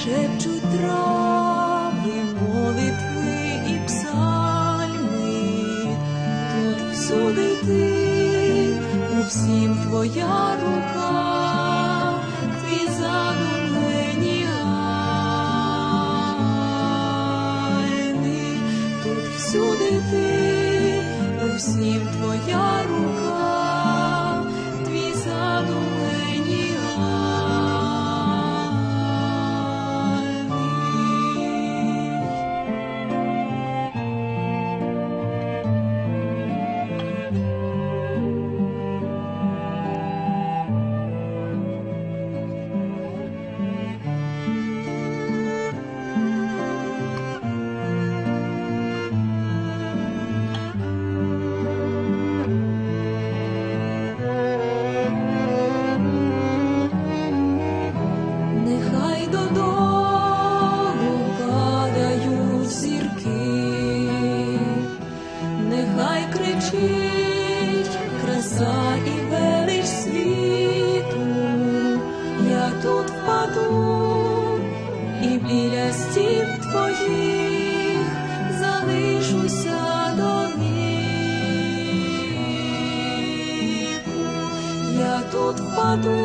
szepczu drog. Тут впаду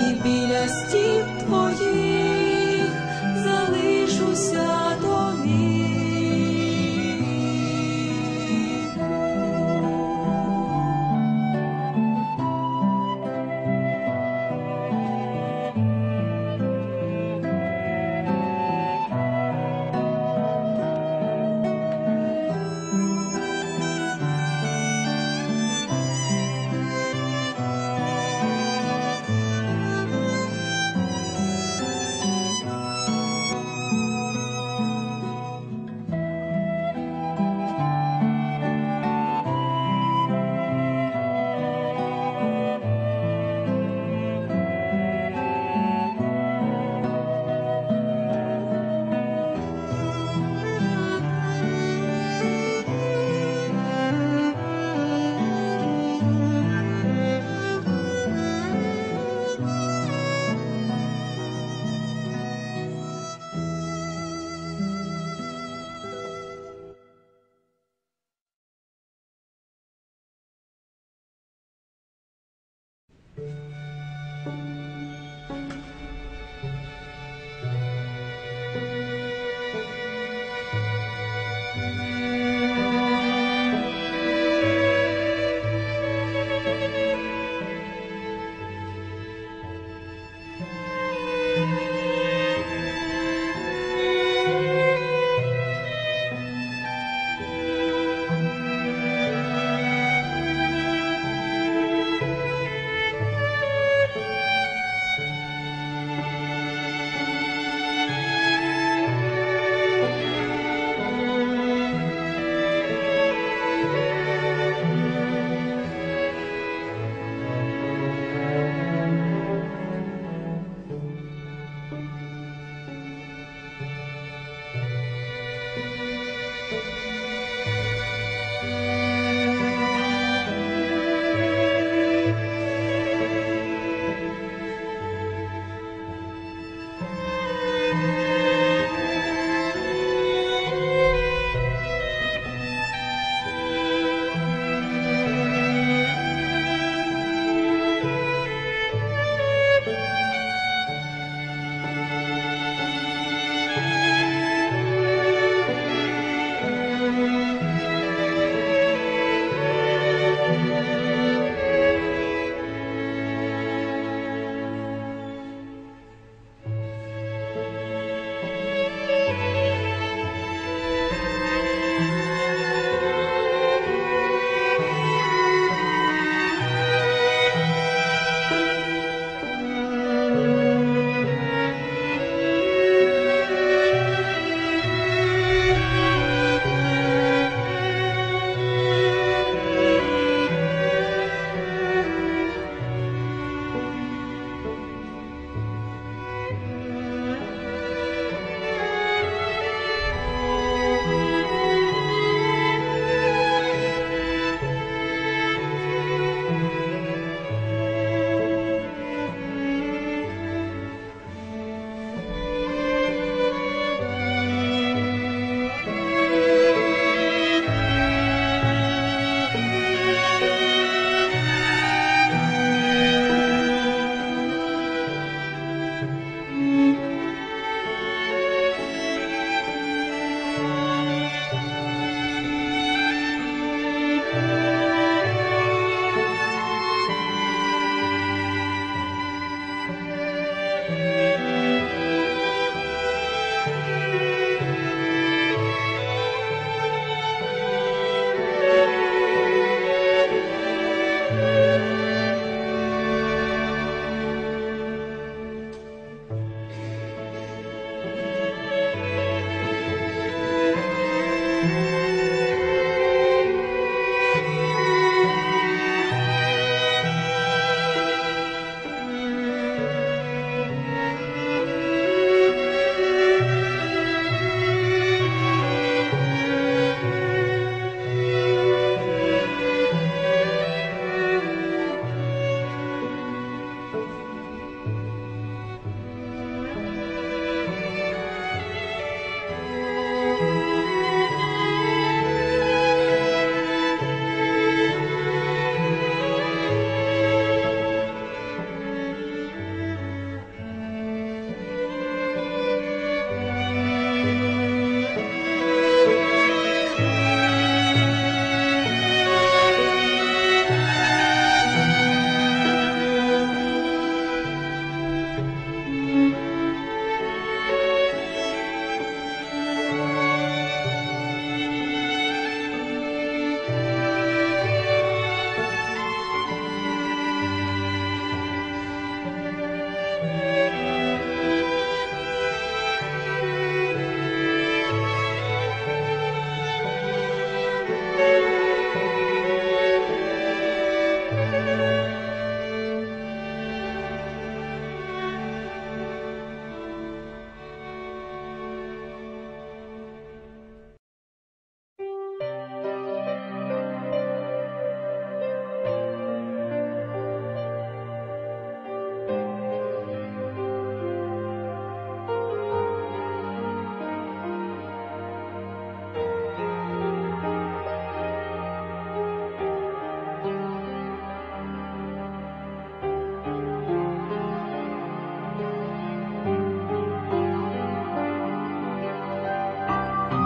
і біля стін твоїх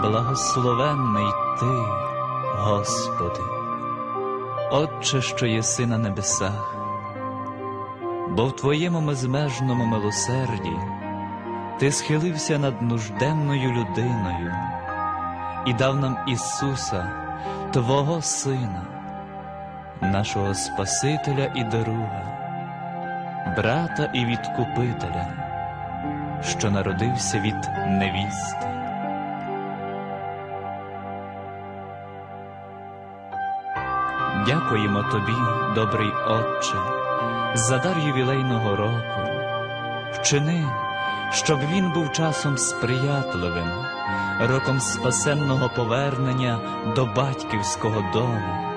Благословенний Ти, Господи, Отче, що єси на небесах, бо в Твоєму безмежному милосерді Ти схилився над нужденною людиною і дав нам Ісуса, Твого Сина, нашого Спасителя і Друга, брата і відкупителя, що народився від невісти. Дякуємо Тобі, добрий Отче, за дар ювілейного року. Вчини, щоб він був часом сприятливим, роком спасенного повернення до батьківського дому,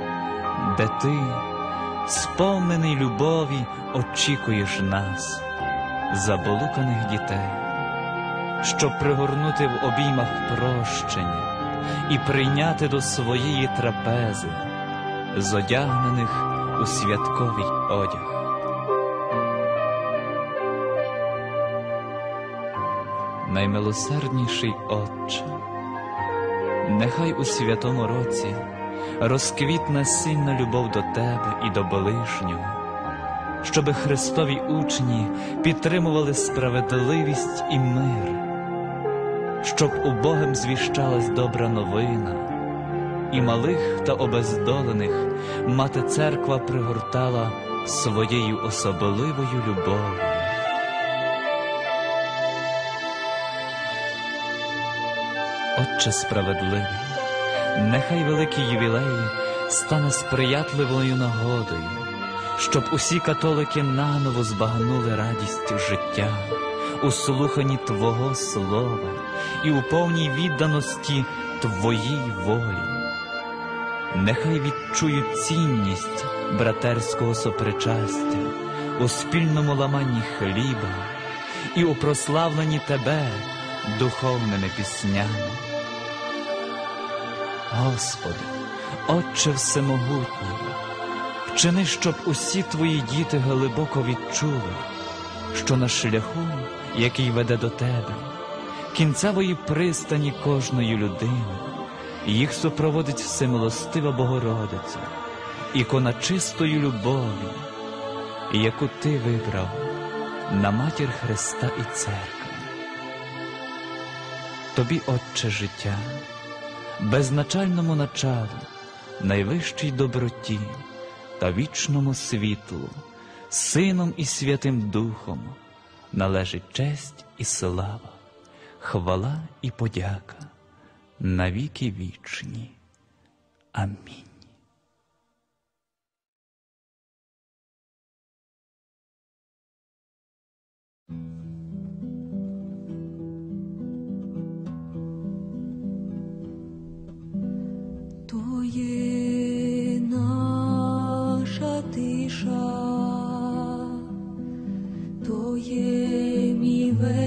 де ти, сповнений любові, очікуєш нас, заблуканих дітей, щоб пригорнути в обіймах прощення і прийняти до своєї трапези зодягнених у святковий одяг. Наймилосердніший Отче, нехай у святому році розквітне сильна любов до Тебе і до ближнього, щоби Христові учні підтримували справедливість і мир, щоб убогим звіщалась добра новина і малих та обездолених мати церква пригортала своєю особливою любов'ю. Отче справедливий, нехай великий ювілей стане сприятливою нагодою, щоб усі католики наново збагнули радість життя у слуханні Твого Слова і у повній відданості Твоїй волі нехай відчують цінність братерського сопричастя у спільному ламанні хліба і у прославленні Тебе духовними піснями. Господи, Отче Всемогутній, вчини, щоб усі Твої діти глибоко відчули, що на шляху, який веде до Тебе, кінцевої пристані кожної людини. Їх супроводить всемилостива Богородиця, ікона чистої любові, яку ти вибрав на матір Христа і церкви. Тобі, Отче життя, безначальному началу, найвищій доброті та вічному світлу, Сином і Святим Духом належить честь і слава, хвала і подяка навіки вічні. Амінь. То наша тиша,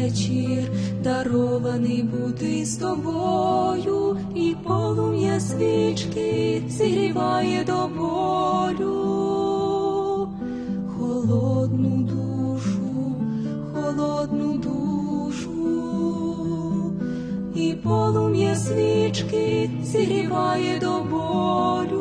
вечір, дарований бути з тобою, і полум'я свічки зігріває до болю, холодну душу, холодну душу, і полум'я свічки зігріває до болю,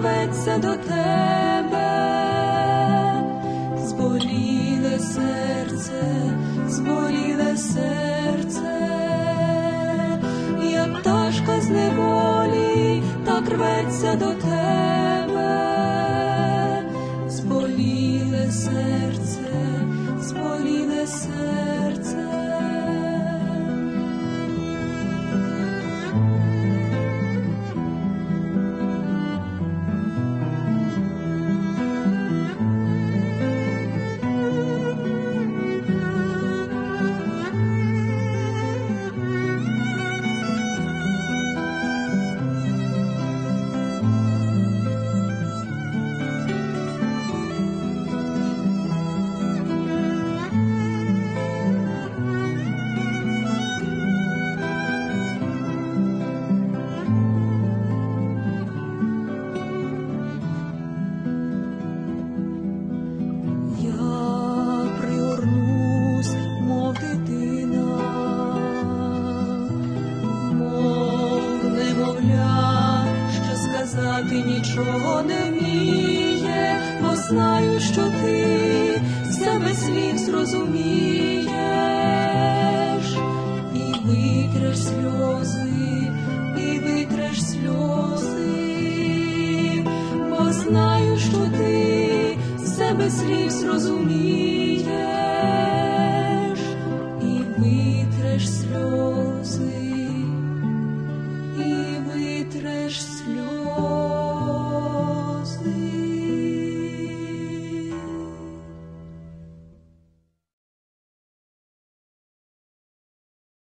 рветься до тебе, зболіле серце, зболіле серце, як пташка з неволі, так рветься до тебе, bez nich zrozumíte.